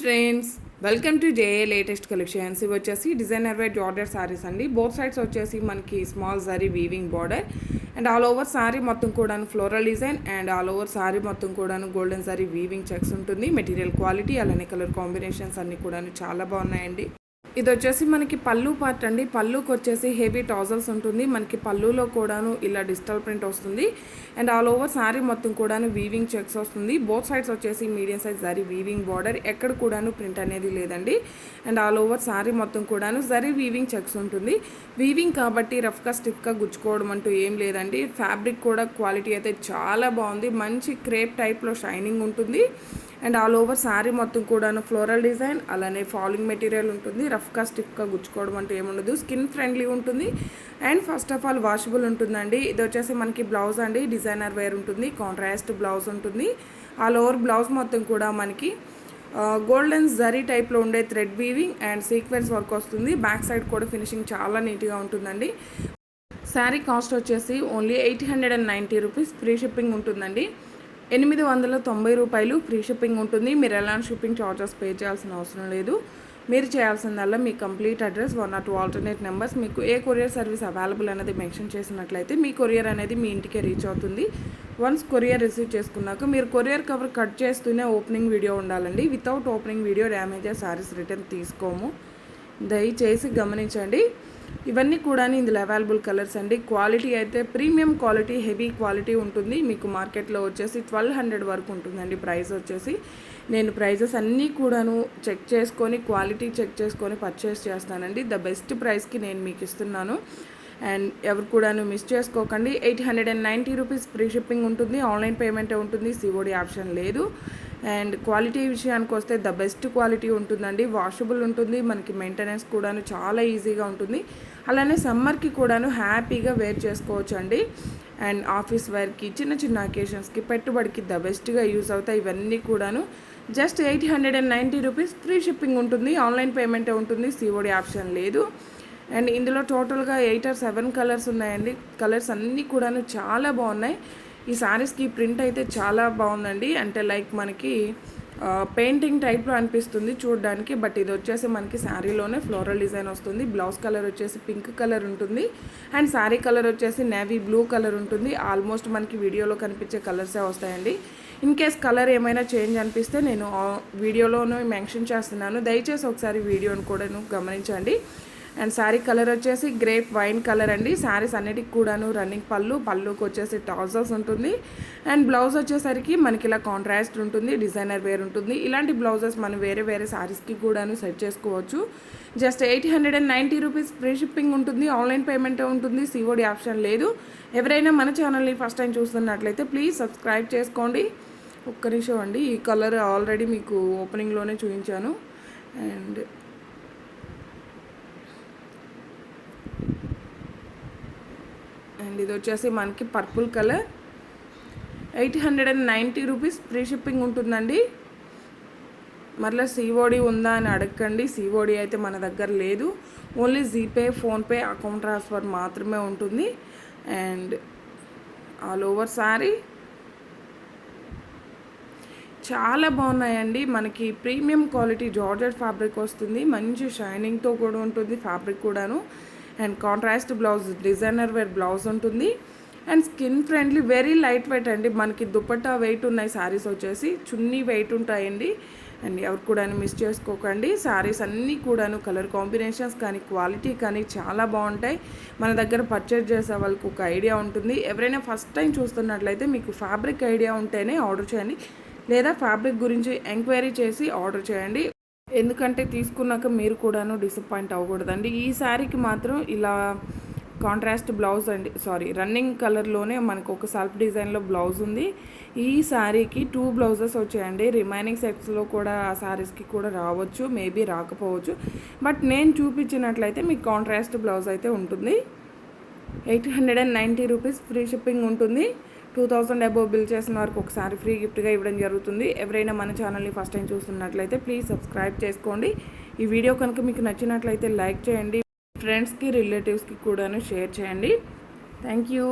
Friends welcome to JA latest collections ఇవి వచ్చేసి designer wear జార్డర్ saris అండి. బోత్ సైడ్స్ వచ్చేసి మనకి small sari weaving border and all over sari మొత్తం కూడాను floral design and all over sari మొత్తం కూడాను గోల్డెన్ సారీ వీవింగ్ చెక్స్ ఉంటుంది. మెటీరియల్ క్వాలిటీ అలానే కలర్ కాంబినేషన్స్ అన్నీ కూడాను చాలా బాగున్నాయండి. ఇది వచ్చేసి మనకి పళ్ళు పార్ట్ అండి. పళ్ళుకి వచ్చేసి హెవీ టాజల్స్ ఉంటుంది. మనకి పళ్ళులో కూడాను ఇలా డిజిటల్ ప్రింట్ వస్తుంది. అండ్ ఆల్ ఓవర్ సారీ మొత్తం కూడాను వీవింగ్ చెక్స్ వస్తుంది. బోత్ సైడ్స్ వచ్చేసి medium size zari weaving border ఎక్కడ కూడాను ప్రింట్ అనేది లేదండి. అండ్ ఆల్ ఓవర్ సారీ మొత్తం కూడాను జరీ వీవింగ్ చెక్స్ ఉంటుంది. వీవింగ్ కాబట్టి రఫ్గా స్టిఫ్గా గుచ్చుకోవడం అంటూ ఏం లేదండి. ఫ్యాబ్రిక్ కూడా క్వాలిటీ అయితే చాలా బాగుంది. మంచి క్రేప్ టైప్లో షైనింగ్ ఉంటుంది. అండ్ ఆల్ ఓవర్ శారీ మొత్తం కూడాను ఫ్లోరల్ డిజైన్ అలానే ఫాలింగ్ మెటీరియల్ ఉంటుంది. రఫ్గా స్టిఫ్గా గుచ్చుకోవడం అంటూ ఏముండదు. స్కిన్ ఫ్రెండ్లీ ఉంటుంది. And first of all washable ఉంటుందండి. ఇది వచ్చేసి మనకి బ్లౌజ్ అండి. డిజైనర్ వేర్ ఉంటుంది. కాంట్రాస్ట్ బ్లౌజ్ ఉంటుంది. ఆల్ ఓవర్ బ్లౌజ్ మొత్తం కూడా మనకి గోల్డెన్ జరీ టైప్లో ఉండే thread weaving and sequence work వస్తుంది. బ్యాక్ సైడ్ కూడా ఫినిషింగ్ చాలా నీట్గా ఉంటుందండి. శారీ కాస్ట్ వచ్చేసి only eight hundred and ninety rupees. Free shipping ఉంటుందండి. ఎనిమిది వందల తొంభై రూపాయలు ఫ్రీ షిప్పింగ్ ఉంటుంది. మీరు ఎలాంటి షిప్పింగ్ చార్జెస్ పే చేయాల్సిన అవసరం లేదు. మీరు చేయాల్సిందల్లా మీ complete address one or two alternate numbers. మీకు ఏ కొరియర్ సర్వీస్ అవైలబుల్ అనేది మెన్షన్ చేసినట్లయితే మీ కొరియర్ అనేది మీ ఇంటికే రీచ్ అవుతుంది. వన్స్ కొరియర్ రిసీవ్ చేసుకున్నాక మీరు కొరియర్ కవర్ కట్ చేస్తూనే ఓపెనింగ్ వీడియో ఉండాలండి. Without opening video damage saris return తీసుకోము. దయచేసి గమనించండి. ఇవన్నీ కూడా ఇందులో అవైలబుల్ కలర్స్ అండి. క్వాలిటీ అయితే ప్రీమియం క్వాలిటీ హెవీ క్వాలిటీ ఉంటుంది. మీకు మార్కెట్లో వచ్చేసి ట్వెల్వ్ హండ్రెడ్ వరకు ఉంటుందండి ప్రైస్ వచ్చేసి. నేను ప్రైజెస్ అన్నీ కూడాను చెక్ చేసుకొని క్వాలిటీ చెక్ చేసుకొని పర్చేస్ చేస్తానండి. ద బెస్ట్ ప్రైస్కి నేను మీకు ఇస్తున్నాను. అండ్ ఎవరు కూడాను మిస్ చేసుకోకండి. Eight hundred and ninety rupees free shipping ఉంటుంది. ఆన్లైన్ పేమెంటే ఉంటుంది. సిఓడి ఆప్షన్ లేదు. అండ్ క్వాలిటీ విషయానికి వస్తే ద బెస్ట్ క్వాలిటీ ఉంటుందండి. వాషబుల్ ఉంటుంది. మనకి మెయింటెనెన్స్ కూడాను చాలా ఈజీగా ఉంటుంది. అలానే సమ్మర్కి కూడాను హ్యాపీగా వేర్ చేసుకోవచ్చు అండి అండ్ ఆఫీస్ వేర్కి చిన్న చిన్న అకేషన్స్కి పెట్టుబడికి ద బెస్ట్గా యూస్ అవుతాయి. ఇవన్నీ కూడాను just eight hundred and ninety rupees free shipping ఉంటుంది. ఆన్లైన్ పేమెంటే ఉంటుంది. సిఓడి ఆప్షన్ లేదు. అండ్ ఇందులో టోటల్గా ఎయిట్ ఆర్ సెవెన్ కలర్స్ ఉన్నాయండి. కలర్స్ అన్నీ కూడాను చాలా బాగున్నాయి. ఈ శారీస్కి ప్రింట్ అయితే చాలా బాగుందండి. అంటే లైక్ మనకి పెయింటింగ్ టైప్లో అనిపిస్తుంది చూడడానికి బట్ ఇది వచ్చేసి మనకి శారీలోనే ఫ్లోరల్ డిజైన్ వస్తుంది. బ్లౌజ్ కలర్ వచ్చేసి పింక్ కలర్ ఉంటుంది. అండ్ శారీ కలర్ వచ్చేసి నేవీ బ్లూ కలర్ ఉంటుంది. ఆల్మోస్ట్ మనకి వీడియోలో కనిపించే కలర్సే వస్తాయండి. ఇన్ కేస్ కలర్ ఏమైనా చేంజ్ అనిపిస్తే నేను వీడియోలోనూ మెన్షన్ చేస్తున్నాను. దయచేసి ఒకసారి వీడియోని కూడా గమనించండి. అండ్ శారీ కలర్ వచ్చేసి గ్రేప్ వైన్ కలర్ అండి. శారీస్ అన్నిటికి కూడాను రన్నింగ్ పళ్ళు పళ్ళుకి వచ్చేసి ట్రౌజర్స్ ఉంటుంది. అండ్ బ్లౌజ్ వచ్చేసరికి మనకి ఇలా కాంట్రాస్ట్ ఉంటుంది డిజైనర్ వేర్ ఉంటుంది. ఇలాంటి బ్లౌజెస్ మనం వేరే వేరే శారీస్కి కూడాను సెట్ చేసుకోవచ్చు. Just eight hundred and ninety rupees free shipping ఉంటుంది ఆన్లైన్ పేమెంట్ ఉంటుంది సిఓడి ఆప్షన్ లేదు. ఎవరైనా మన ఛానల్ని ఫస్ట్ టైం చూస్తున్నట్లయితే ప్లీజ్ సబ్స్క్రైబ్ చేసుకోండి. ఒక్క నిమిషం అండి ఈ కలర్ ఆల్రెడీ మీకు ఓపెనింగ్లోనే చూపించాను. అండ్ అండ్ ఇది వచ్చేసి మనకి purple colour. Eight hundred and ninety rupees free shipping ఉంటుందండి. మరలా సిఓడి ఉందా అని అడగండి. సిఓడి అయితే మన దగ్గర లేదు. Only GPay PhonePe account transfer మాత్రమే ఉంటుంది. And all over sari. చాలా బాగున్నాయండి. మనకి ప్రీమియం క్వాలిటీ జార్జెట్ ఫ్యాబ్రిక్ వస్తుంది. మంచి షైనింగ్తో కూడా ఉంటుంది ఫ్యాబ్రిక్ కూడాను. And contrast blouse designer wear blouse ఉంటుంది. And skin friendly very light weight అండి. మనకి దుప్పట్టా వెయిట్ ఉన్నాయి శారీస్ వచ్చేసి. చున్నీ వెయిట్ ఉంటాయండి. అండ్ ఎవరు కూడా మిస్ చేసుకోకండి. శారీస్ అన్నీ కూడాను కలర్ కాంబినేషన్స్ కానీ క్వాలిటీ కానీ చాలా బాగుంటాయి. మన దగ్గర పర్చేజ్ చేసే వాళ్ళకి ఒక ఐడియా ఉంటుంది. ఎవరైనా ఫస్ట్ టైం చూస్తున్నట్లయితే మీకు ఫ్యాబ్రిక్ ఐడియా ఉంటేనే ఆర్డర్ చేయండి. లేదా ఫ్యాబ్రిక్ గురించి ఎంక్వైరీ చేసి ఆర్డర్ చేయండి. ఎందుకంటే తీసుకున్నాక మీరు కూడాను డిసప్పాయింట్ అవ్వకూడదండి. ఈ శారీకి మాత్రం ఇలా కాంట్రాస్ట్ బ్లౌజ్ అండి సారీ రన్నింగ్ కలర్లోనే మనకు ఒక సెల్ఫ్ డిజైన్లో బ్లౌజ్ ఉంది. ఈ శారీకి టూ బ్లౌజెస్ వచ్చాయండి. రిమైనింగ్ సెట్స్లో కూడా ఆ శారీస్కి కూడా రావచ్చు మేబీ రాకపోవచ్చు. బట్ నేను చూపించినట్లయితే మీకు కాంట్రాస్ట్ బ్లౌజ్ అయితే ఉంటుంది. Eight hundred and ninety rupees free shipping ఉంటుంది. టూ థౌసండ్ అబోవ్ బిల్ చేసిన వారికి ఒకసారి ఫ్రీ గిఫ్ట్గా ఇవ్వడం జరుగుతుంది. ఎవరైనా మన ఛానల్ని ఫస్ట్ టైం చూస్తున్నట్లయితే ప్లీజ్ సబ్స్క్రైబ్ చేసుకోండి. ఈ వీడియో కనుక మీకు నచ్చినట్లయితే లైక్ చేయండి. ఫ్రెండ్స్కి రిలేటివ్స్కి కూడాను షేర్ చేయండి. Thank you.